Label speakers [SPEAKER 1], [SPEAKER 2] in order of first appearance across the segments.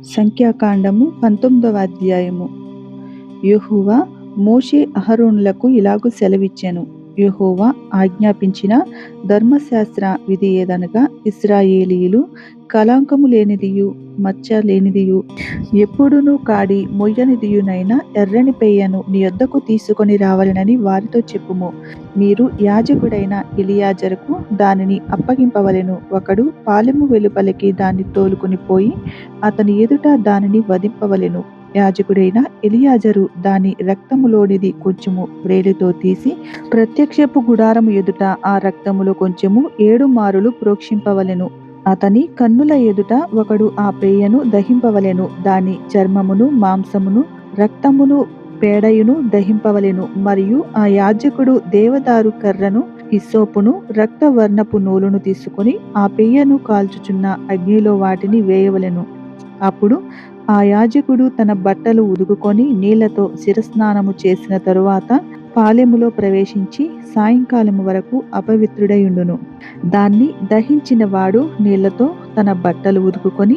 [SPEAKER 1] సంఖ్యాకాండము పంతొమ్మిదవ అధ్యాయము. యెహోవా మోషే అహరోనులకు ఇలాగు సెలవిచ్చెను. యహోవా ఆజ్ఞాపించిన ధర్మశాస్త్ర విధి ఏదనగా ఇస్రాయేలీలు కళాంకము లేనిదియు మచ్చ లేనిదియు ఎప్పుడునూ కాడి మొయ్యనిదియునైన ఎర్రని పెయ్యను నీ యొద్దకు తీసుకొని రావాలనని వారితో చెప్పుము. మీరు యాజకుడైన ఇలియాజరుకు దానిని అప్పగింపవలెను. ఒకడు పాలెము వెలుపలికి దాన్ని తోలుకుని పోయి అతని ఎదుట దానిని వధింపవలెను. యాజకుడైన ఎలియాజరు దాని రక్తములోనిది కొంచెము వ్రేలితో తీసి ప్రత్యక్షపు గుడారము ఎదుట ఆ రక్తములో కొంచెము ఏడు మారులు ప్రోక్షింపవలెను. అతని కన్నుల ఎదుట ఒకడు ఆ పేయను దహింపవలెను. దాని చర్మమును మాంసమును రక్తమును పేడయును దహింపవలెను. మరియు ఆ యాజకుడు దేవదారు కర్రను హిస్సోపును రక్తవర్ణపు నూలును తీసుకొని ఆ పెయ్యను కాల్చుచున్న అగ్నిలో వాటిని వేయవలెను. అప్పుడు ఆ యాజకుడు తన బట్టలు ఉదుకుకొని నీళ్ళతో శిరస్నానము చేసిన తరువాత పాలెములో ప్రవేశించి సాయంకాలము వరకు అపవిత్రుడయుండును. దాన్ని దహించిన వాడు నీళ్ళతో తన బట్టలు ఉదుకుకొని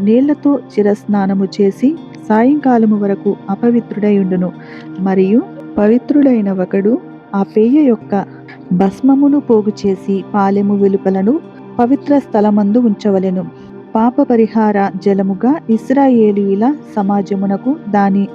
[SPEAKER 1] నీళ్ళతో చిరస్నానము చేసి సాయంకాలము వరకు అపవిత్రుడయుండును. మరియు పవిత్రుడైన ఒకడు ఆ పేయ యొక్క భస్మమును పోగు చేసి పాలెము వెలుపలను పవిత్ర స్థలమందు ఉంచవలెను. పాప పరిహార జలముగా ఇస్రాయేలీల సమాజమునకు దాని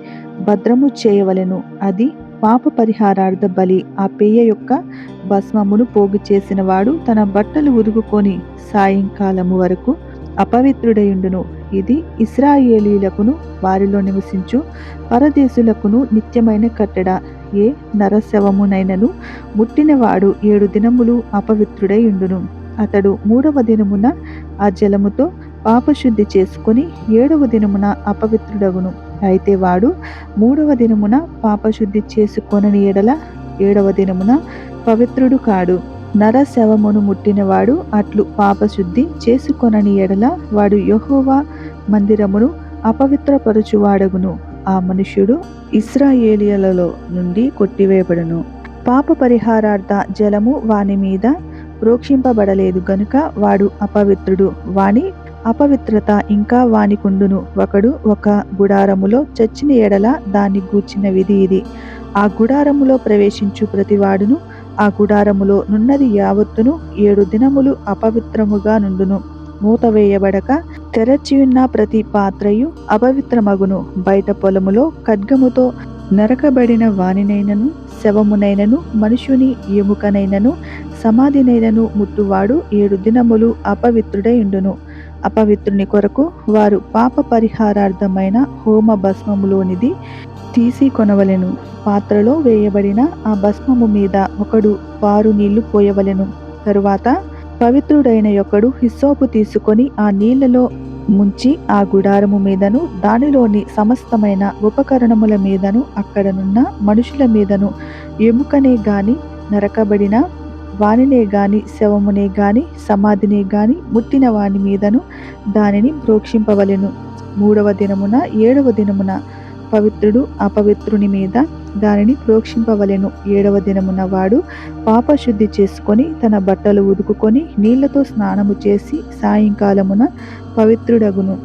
[SPEAKER 1] భద్రము చేయవలెను. అది పాప పరిహారార్థ బలి. ఆ పేయ యొక్క భస్మమును పోగు చేసిన వాడు తన బట్టలు ఉదుగుకొని సాయంకాలము వరకు అపవిత్రుడయుండును. ఇది ఇస్రాయేలీలకును వారిలో నివసించు పరదేశులకును నిత్యమైన కట్టడ. ఏ నరశవమునైనను ముట్టినవాడు ఏడు దినములు అపవిత్రుడయుండును. అతడు మూడవ దినమున ఆ జలముతో పాపశుద్ధి చేసుకొని ఏడవ దినమున అపవిత్రుడగును. అయితే వాడు మూడవ దినమున పాపశుద్ధి చేసుకొనని ఎడల ఏడవ దినమున పవిత్రుడు కాడు. నర శవమును ముట్టినవాడు అట్లు పాపశుద్ధి చేసుకొనని ఎడల వాడు యహోవా మందిరమును అపవిత్రపరచువాడగును. ఆ మనుష్యుడు ఇస్రాయేలియలలో నుండి కొట్టివేయబడును. పాప పరిహారార్థ జలము వాని మీద ప్రోక్షింపబడలేదు గనుక వాడు అపవిత్రుడు. వాని అపవిత్రత ఇంకా వానికుండును. ఒకడు ఒక గుడారములో చచ్చిన ఎడల దాన్ని గూర్చిన విధి ఇది. ఆ గుడారములో ప్రవేశించు ప్రతివాడును ఆ గుడారములో నున్నది యావత్తును ఏడు దినములు అపవిత్రముగా నుండును. మూత వేయబడక తెరచియున్న ప్రతి పాత్రయు అపవిత్రమగును. బయట పొలములో ఖడ్గముతో నరకబడిన వానినైనను శవమునైనను మనుషుని ఎముకనైనను సమాధి నేలను ముట్టువాడు ఏడు దినములు అపవిత్రుడై ఉండును. అపవిత్రుని కొరకు వారు పాప పరిహారార్థమైన హోమ భస్మములోనిది తీసి కొనవలెను. పాత్రలో వేయబడిన ఆ భస్మము మీద ఒకడు పారు నీళ్ళు పోయవలెను. తరువాత పవిత్రుడైన ఒకడు హిస్సోపు తీసుకొని ఆ నీళ్ళలో ముంచి ఆ గుడారము మీదను దానిలోని సమస్తమైన ఉపకరణముల మీదను అక్కడనున్న మనుషుల మీదను ఎముకనే గాని నరకబడిన వానినే గాని శవమునే గాని సమాధినే గాని ముట్టిన వాని మీదను దానిని ప్రోక్షింపవలెను. మూడవ దినమున ఏడవ దినమున పవిత్రుడు అపవిత్రుని మీద దానిని ప్రోక్షింపవలెను. ఏడవ దినమున వాడు పాపశుద్ధి చేసుకొని తన బట్టలు ఉదుకుకొని నీళ్ళతో స్నానము చేసి సాయంకాలమున పవిత్రుడగును.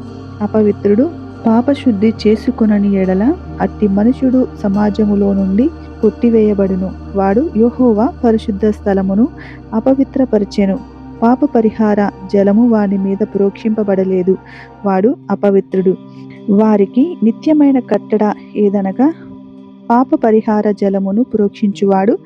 [SPEAKER 1] అపవిత్రుడు పాపశుద్ధి చేసుకునని ఎడల అట్టి మనుషుడు సమాజములో నుండి కొట్టివేయబడును. వాడు యోహోవా పరిశుద్ధ స్థలమును అపవిత్రపరిచెను. పాప పరిహార జలము వాని మీద ప్రోక్షింపబడలేదు. వాడు అపవిత్రుడు. వారికి నిత్యమైన కట్టడ ఏదనగా పాప పరిహార జలమును ప్రోక్షించువాడు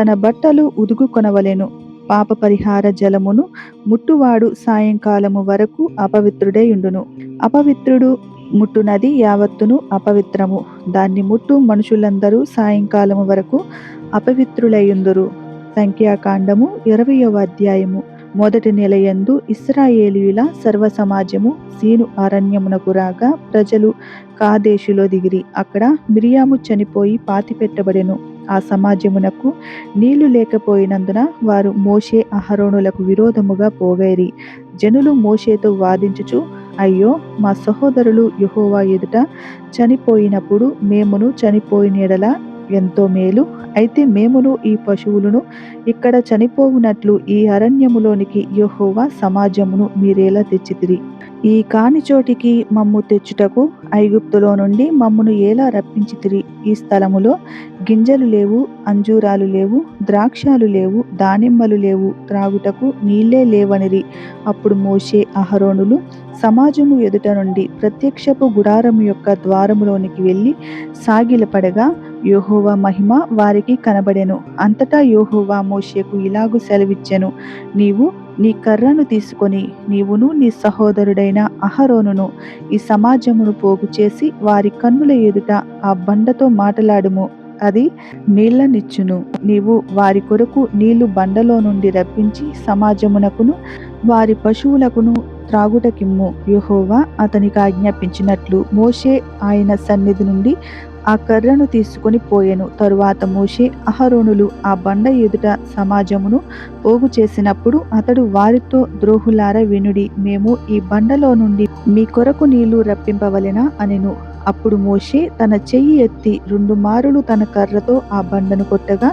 [SPEAKER 1] తన బట్టలు ఉదుగు కొనవలెను. పాప పరిహార జలమును ముట్టువాడు సాయంకాలము వరకు అపవిత్రుడై ఉండును. అపవిత్రుడు ముట్టునది యావత్తును అపవిత్రము. దాన్ని ముట్టు మనుషులందరూ సాయంకాలము వరకు అపవిత్రులయ్యుందురు సంఖ్యాకాండము ఇరవయవ అధ్యాయము. మొదటి నెలయందు ఇస్రాయేలీయుల సర్వ సమాజము సీను అరణ్యమునకు రాగా ప్రజలు కాదేశులో దిగిరి. అక్కడ మిరియాము చనిపోయి పాతిపెట్టబడెను. ఆ సమాజమునకు నీళ్ళు లేకపోయినందున వారు మోషే అహరోణులకు విరోధముగా పోగైరి జనులు మోషేతో వాదించుచు అయ్యో మా సహోదరులు యహోవా ఎదుట చనిపోయినప్పుడు మేమును చనిపోయిన ఎడల ఎంతో మేలు. అయితే మేమును ఈ పశువులను ఇక్కడ చనిపోవునట్లు ఈ అరణ్యములోనికి యహోవా సమాజమును మీరేలా తెచ్చితిరి. ఈ కాని చోటికి మమ్ము తెచ్చుటకు ఐగుప్తులో నుండి మమ్మును ఎలా రప్పించితిరి? ఈ స్థలములో గింజలు లేవు అంజూరాలు లేవు ద్రాక్షాలు లేవు దానిమ్మలు లేవు త్రాగుటకు నీళ్ళే లేవనిరి. అప్పుడు మోషే అహరోనులు సమాజము ఎదుట నుండి ప్రత్యక్షపు గుడారము యొక్క ద్వారములోనికి వెళ్ళి సాగిలపడగా యోహోవా మహిమ వారికి కనబడెను. అంతటా యోహోవా మోషేకు ఇలాగు సెలవిచ్చెను. నీవు నీ కర్రను తీసుకొని నీవును నీ సహోదరుడైన అహరోనును ఈ సమాజమును పోగు చేసి వారి కన్నుల ఎదుట ఆ బండతో మాటలాడుము. అది నీళ్ళనిచ్చును. నీవు వారి కొరకు నీళ్ళు బండలో నుండి రప్పించి సమాజమునకును వారి పశువులకును త్రాగుటకిమ్ము. యెహోవా అతనికి ఆజ్ఞాపించినట్లు మోషే ఆయన సన్నిధి నుండి ఆ కర్రను తీసుకొని పోయెను. తరువాత మోషే అహరోనులు ఆ బండ ఎదుట సమాజమును పోగు చేసినప్పుడు అతడు వారితో ద్రోహులార వినుడి మేము ఈ బండలో నుండి మీ కొరకు నీళ్ళు రప్పింపవలెనా అనెను. అప్పుడు మోషే తన చెయ్యి ఎత్తి రెండు మారులు తన కర్రతో ఆ బండను కొట్టగా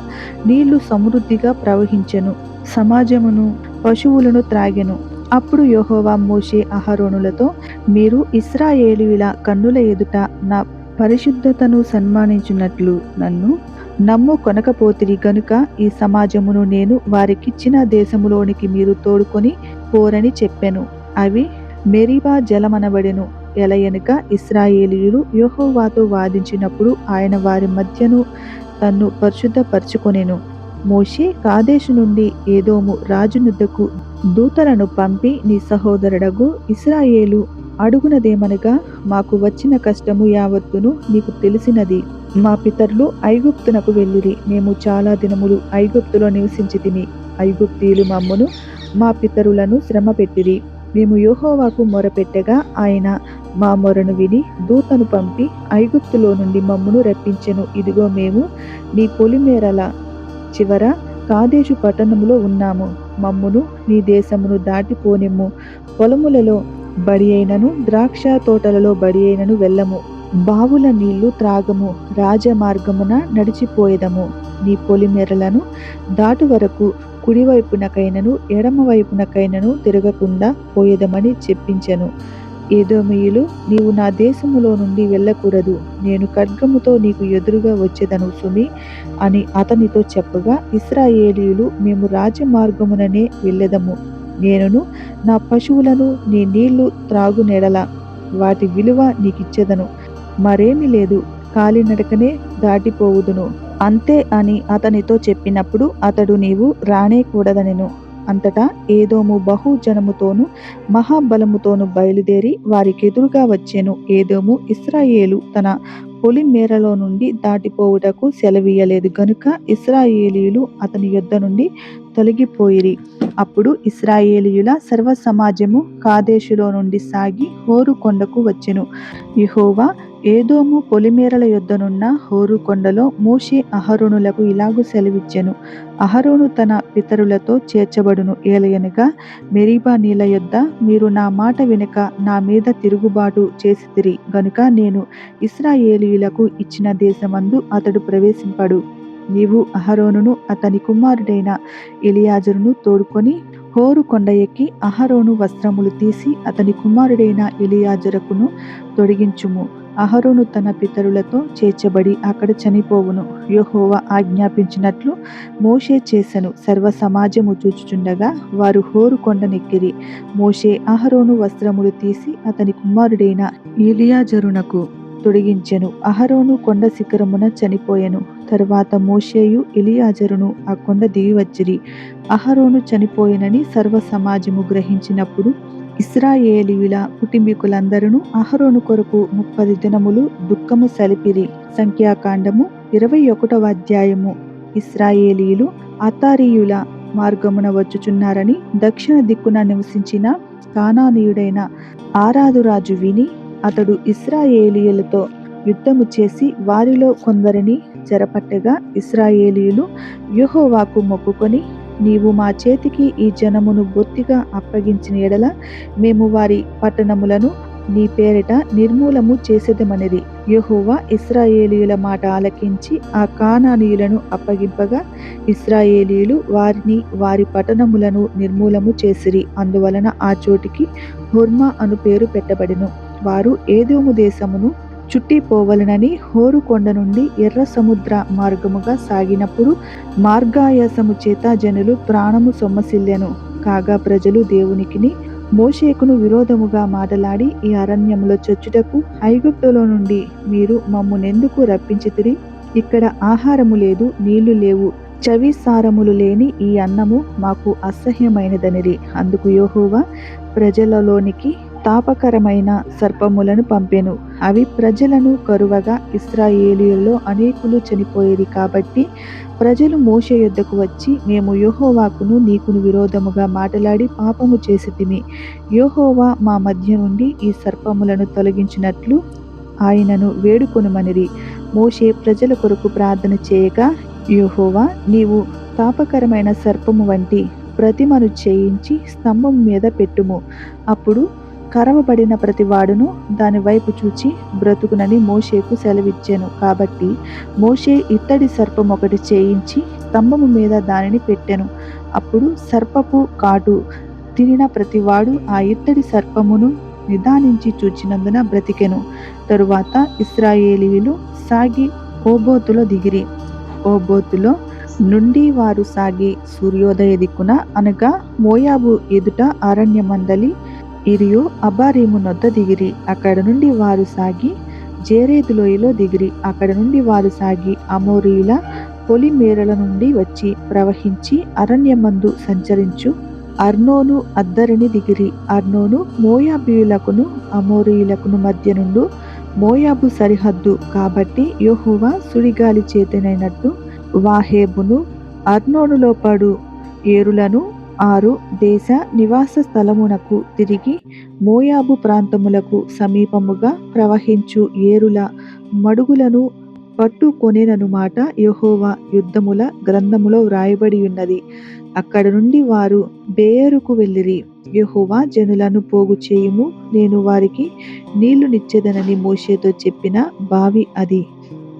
[SPEAKER 1] నీళ్ళు సమృద్ధిగా ప్రవహించెను. సమాజమును పశువులను త్రాగెను. అప్పుడు యహోవా మోషే అహరోనులతో మీరు ఇస్రాయేలీయుల కన్నుల ఎదుట నా పరిశుద్ధతను సన్మానించున్నట్లు నన్ను నమ్ము కొనకపోతిరి గనుక ఈ సమాజమును నేను వారికిచ్చిన దేశములోనికి మీరు తోడుకొని పోరని చెప్పెను. అవి మెరీబా జలమనబడెను. ఎలయనక ఇస్రాయేలీయులు యోహోవాతో వాదించినప్పుడు ఆయన వారి మధ్యను తన్ను పరిశుద్ధపరచుకొనెను. మోషే కాదేశు నుండి ఏదోము రాజునుద్దకు దూతలను పంపి నీ సహోదరుడగు ఇస్రాయేలు అడుగునదేమనగా మాకు వచ్చిన కష్టము యావత్తును నీకు తెలిసినది. మా పితరులు ఐగుప్తునకు వెళ్ళిరి. మేము చాలా దినములు ఐగుప్తులో నివసించి తిని ఐగుప్తీయులు మమ్మును మా పితరులను శ్రమ పెట్టిరి మేము యోహోవాకు మొరపెట్టగా ఆయన మా మొరను విని దూతను పంపి ఐగుప్తులో నుండి మమ్మును రప్పించెను. ఇదిగో మేము నీ పొలిమేరల చివర కాదేశు పట్టణములో ఉన్నాము. మమ్మును నీ దేశమును దాటిపోనిమ్ము. పొలములలో బడి అయినను ద్రాక్ష తోటలలో బడి అయినను వెళ్ళము. బావుల నీళ్ళు త్రాగము రాజమార్గమున నడిచిపోయేదము. నీ పొలిమెరలను దాటు వరకు కుడివైపునకైనను ఎడమవైపునకైనను తిరగకుండా పోయేదమని చెప్పించెను. ఏదోమీయులు నీవు నా దేశములో నుండి వెళ్ళకూడదు. నేను ఖడ్గముతో నీకు ఎదురుగా వచ్చేదను సుమి అని అతనితో చెప్పగా ఇస్రాయేలీయులు మేము రాజమార్గముననే వెళ్ళెదము. నేనును నా పశువులను నీ నీళ్ళు త్రాగునెడల వాటి విలువ నీకిచ్చేదను. మరేమీ లేదు కాలినడకనే దాటిపోవుదును. అంతే అని అతనితో చెప్పినప్పుడు అతడు నీవు రానేకూడదనెను. అంతటా ఏదోము బహు జనముతోను మహాబలముతోను బయలుదేరి వారికెదురుగా వచ్చెను. ఏదోము ఇస్రాయేలు తన పొలి మేరలో నుండి దాటిపోవుటకు సెలవీయలేదు గనుక ఇస్రాయేలీయులు అతని యొద్ద నుండి తొలగిపోయిరి. అప్పుడు ఇస్రాయేలీయుల సర్వ సమాజము కాదేశులో నుండి సాగి హోరు కొండకు వచ్చెను. యహోవా ఏదోము పొలిమేరల యొద్దనున్న హోరు కొండలో మోషే అహరోనులకు ఇలాగు సెలవిచ్చెను. అహరోను తన పితరులతో చేర్చబడును. ఏలయనగా మెరీబా నీల యొద్ద మీరు నా మాట వెనుక నా మీద తిరుగుబాటు చేసితిరి. గనుక నేను ఇస్రాయేలీయులకు ఇచ్చిన దేశమందు అతడు ప్రవేశింపడు. నీవు అహరోనును అతని కుమారుడైన ఎలియాజరును తోడుకొని హోరు కొండ ఎక్కి అహరోను వస్త్రములు తీసి అతని కుమారుడైన ఎలియాజరుకును తొడిగించుము. అహరోను తన పితరులతో చేర్చబడి అక్కడ చనిపోవును. యహోవా ఆజ్ఞాపించినట్లు మోషే చేసెను. సర్వ సమాజము చూచుచుండగా వారు హోరు కొండనెక్కిరి మోషే అహరోను వస్త్రములు తీసి అతని కుమారుడైన ఎలియాజరునకు తొడిగించెను. అహరోను కొండ శిఖరమున చనిపోయెను. తర్వాత మోషేయు ఎలియాజరును ఆ కొండ దిగి వచ్చిరి. అహరోను చనిపోయెనని సర్వ సమాజము గ్రహించినప్పుడు ఇస్రాయేలీయుల కుటుంబీకులందరూ అహరోను కొరకు ముప్పది దినములు దుఃఖము సలిపిరి. సంఖ్యాకాండము ఇరవై ఒకటవ అధ్యాయము. ఇస్రాయేలీయులు అతారీయుల మార్గమున వచ్చుచున్నారని దక్షిణ దిక్కున నివసించిన కానానీయుడైన ఆరాధురాజు విని అతడు ఇస్రాయేలీయులతో యుద్ధము చేసి వారిలో కొందరిని చెరపట్టగా ఇస్రాయేలీయులు యుహోవాకు మొక్కుకొని నీవు మా చేతికి ఈ జనమును బొత్తిగా అప్పగించిన ఎడల మేము వారి పట్టణములను నీ పేరిట నిర్మూలము చేసేదమనిరి యహోవా ఇస్రాయేలీయుల మాట ఆలకించి ఆ కానానీయులను అప్పగింపగా ఇస్రాయేలీయులు వారిని వారి పట్టణములను నిర్మూలము చేసిరి. అందువలన ఆ చోటికి హుర్మా అను పేరు పెట్టబడిను. వారు ఏదోము దేశమును చుట్టిపోవలనని హోరుకొండ నుండి ఎర్ర సముద్ర మార్గముగా సాగినప్పుడు మార్గాయాసము చేత జనులు ప్రాణము సొమ్మసిల్లెను. కాగా ప్రజలు దేవునికిని మోషేకును విరోధముగా మాటలాడి ఈ అరణ్యములో చొచ్చుటకు ఐగుప్తులో నుండి మీరు మమ్మునెందుకు రప్పించితిరి? ఇక్కడ ఆహారము లేదు నీళ్ళు లేవు. చవి సారములు లేని ఈ అన్నము మాకు అసహ్యమైనదనిరి. అందుకు యోహోవా ప్రజలలోనికి తాపకరమైన సర్పములను పంపెను. అవి ప్రజలను కరువగా ఇస్రాయేలీయుల్లో అనేకులు చనిపోయేది కాబట్టి ప్రజలు మోషే యొద్దకు వచ్చి మేము యోహోవాకును నీకును విరోధముగా మాట్లాడి పాపము చేసితిమి యోహోవా మా మధ్య నుండి ఈ సర్పములను తొలగించినట్లు ఆయనను వేడుకొనుమనిరి. మోషే ప్రజల కొరకు ప్రార్థన చేయగా యోహోవా నీవు తాపకరమైన సర్పము వంటి ప్రతిమను చేయించి స్తంభం మీద పెట్టుము. అప్పుడు కరవబడిన ప్రతి వాడును దాని వైపు చూచి బ్రతుకునని మోషేకు సెలవిచ్చాను. కాబట్టి మోషే ఇత్తడి సర్పం ఒకటి చేయించి స్తంభము మీద దానిని పెట్టెను. అప్పుడు సర్పపు కాటు తినిన ప్రతివాడు ఆ ఇత్తడి సర్పమును నిదానించి చూచినందున బ్రతికెను. తరువాత ఇస్రాయేలీయులు సాగి ఓబోతులో దిగిరి. ఓబోతులో నుండి వారు సాగి సూర్యోదయ దిక్కున అనగా మోయాబు ఎదుట అరణ్యమందలి ఇరియు అబారీము నొద్ద దిగిరి. అక్కడ నుండి వారు సాగి జేరేదు లోయలో దిగిరి. అక్కడ నుండి వారు సాగి అమోరీయుల పొలిమేరల నుండి వచ్చి ప్రవహించి అరణ్యమందు సంచరించు. అర్నోను అద్దరిని దిగిరి. అర్నోను మోయాబీయులకును అమోరీయులకును మధ్య నుండు మోయాబు సరిహద్దు కాబట్టి యోహోవా సుడిగాలి చేతనైనట్టు వాహేబును అర్నోనులో పడు. ఏరులను ఆరు దేశ నివాస స్థలమునకు తిరిగి మోయాబు ప్రాంతములకు సమీపముగా ప్రవహించు ఏరుల మడుగులను పట్టుకొనేననుమాట యెహోవా యుద్ధముల గ్రంథములో వ్రాయబడి ఉన్నది అక్కడ నుండి వారు బేయరుకు వెళ్ళిరి. యహోవా జనులను పోగు చేయుము. నేను వారికి నీళ్ళు నిచ్చేదనని మోషేతో చెప్పిన బావి అది.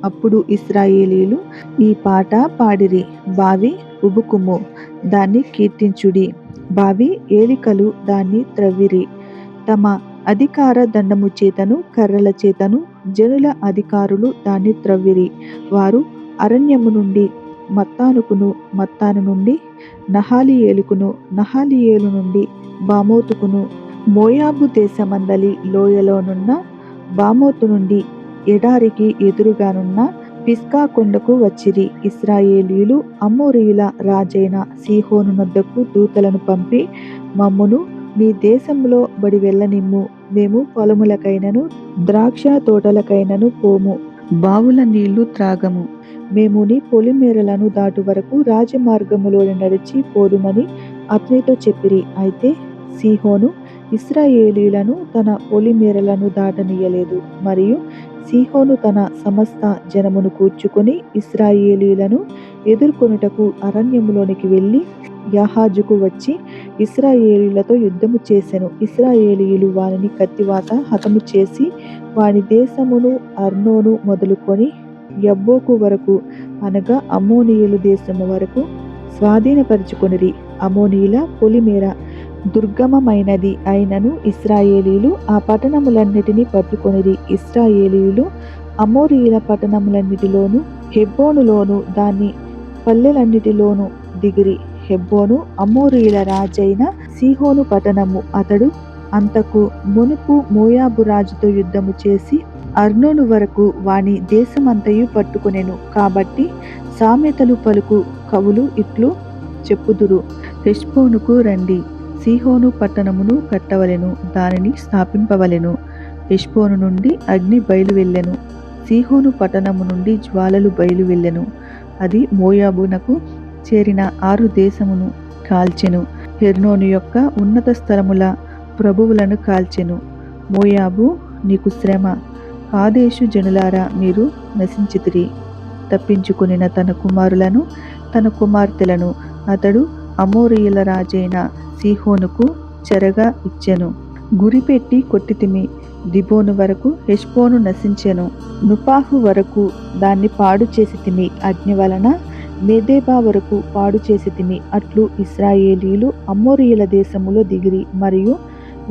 [SPEAKER 1] అప్పుడు ఇస్రాయేలీలు ఈ పాట పాడిరి. బావి ఉబుకుము. దాన్ని కీర్తించుడి. బావి ఏలికలు దాన్ని త్రవ్విరి. తమ అధికార దండము చేతను కర్రల చేతను జనుల అధికారులు దాన్ని త్రవ్విరి. వారు అరణ్యము నుండి మత్తానుకును మత్తాను నుండి నహాలియేలుకును నహాలియేలు నుండి బామోతుకును మోయాబు దేశమందలి లోయలోనున్న బామోతు నుండి ఎడారికి ఎదురుగానున్న పిస్కా కొండకు వచ్చిరి. ఇస్రాయేలీయులు అమ్మోరియుల రాజైన సీహోను నొద్దకు దూతలను పంపి మమ్మును నీ దేశంలో బడి వెళ్ళనిమ్ము. మేము పొలములకైనను ద్రాక్ష తోటలకైనను పోము. బావుల నీళ్ళు త్రాగము. మేము నీ పొలిమేరలను దాటు వరకు రాజమార్గములో నడిచి పోదుమని అతనితో చెప్పిరి. అయితే సీహోను ఇస్రాయేలీలను తన పొలిమేరలను దాటనీయలేదు. మరియు సీహోను తన సమస్త జనమును కూర్చుకొని ఇస్రాయేలీలను ఎదుర్కొనుటకు అరణ్యములోనికి వెళ్ళి యాహాజుకు వచ్చి ఇస్రాయేలీలతో యుద్ధము చేసెను. ఇస్రాయేలీలు వారిని కత్తివాత హతము చేసి వారి దేశమును అర్నోను మొదలుకొని యబ్బోకు వరకు అనగా అమ్మోనీయులు దేశము వరకు స్వాధీనపరుచుకొనిరి. అమోనీయుల పొలిమేర దుర్గమమైనది అయినను ఇస్రాయేలీలు ఆ పట్టణములన్నిటినీ పట్టుకొనిరి. ఇస్రాయేలీయులు అమోరీయుల పట్టణములన్నిటిలోను హెబ్బోనులోను దాని పల్లెలన్నిటిలోను దిగిరి. హెబ్బోను అమోరీయుల రాజైన సీహోను పట్టణము. అతడు అంతకు మునుపు మోయాబు రాజుతో యుద్ధము చేసి అర్నోను వరకు వాని దేశమంతయు పట్టుకొనెను. కాబట్టి సామెతలు పలుకు కవులు ఇట్లు చెప్పుదురు. హెష్బోనుకు రండి. సీహోను పట్టణమును కట్టవలెను. దానిని స్థాపింపవలెను. హెష్బోను నుండి అగ్ని బయలువెళ్ళెను. సీహోను పట్టణము నుండి జ్వాలలు బయలువెళ్ళెను. అది మోయాబునకు చేరిన ఆరు దేశమును కాల్చెను. హెర్నోను యొక్క ఉన్నత స్థలముల ప్రభువులను కాల్చెను. మోయాబు నీకు శ్రమ. కాదేశు జనులారా మీరు నశించితిరి. తప్పించుకునిన తన కుమారులను తన కుమార్తెలను అతడు అమోరియుల రాజైన సిహోనుకు చెరగా ఇచ్చెను. గురిపెట్టి కొట్టితిమి. దిబోను వరకు హెష్బోను నశించెను. నుపాహు వరకు దాన్ని పాడు చేసి తిమి అగ్ని వలన మెదేబా వరకు పాడు చేసి తిమి అట్లు ఇస్రాయేలీలు అమోరియుల దేశములో దిగిరి మరియు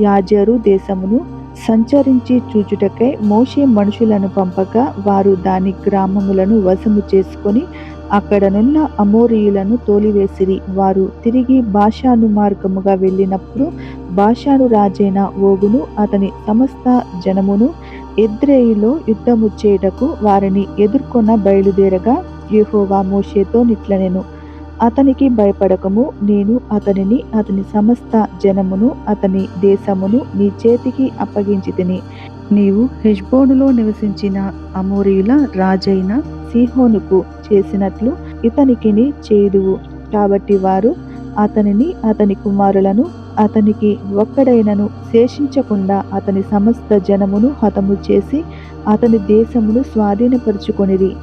[SPEAKER 1] యాజరు దేశమును సంచరించి చూచుటకై మోషే మనుషులను పంపగా వారు దాని గ్రామములను వశము చేసుకొని అక్కడనున్న అమోరియులను తోలివేసిరి. వారు తిరిగి భాషాను మార్గముగా వెళ్ళినప్పుడు భాషాను రాజైన ఓగును అతని సమస్త జనమును ఎద్రేయిలో యుద్ధము చేయుటకు వారిని ఎదుర్కొన్న బయలుదేరగా యెహోవా మోషేతో నిట్లనెను. అతనికి భయపడకము. నేను అతనిని అతని సమస్త జనమును అతని దేశమును నీ చేతికి అప్పగించి తిని నీవు హెజ్బోనులో నివసించిన అమోరీయుల రాజైన సిహోనుకు చేసినట్లు ఇతనికిని చేదువు. కాబట్టి వారు అతనిని అతని కుమారులను అతనికి ఒక్కడైనను శేషించకుండా అతని సమస్త జనమును హతము చేసి అతని దేశమును స్వాధీనపరుచుకొనిది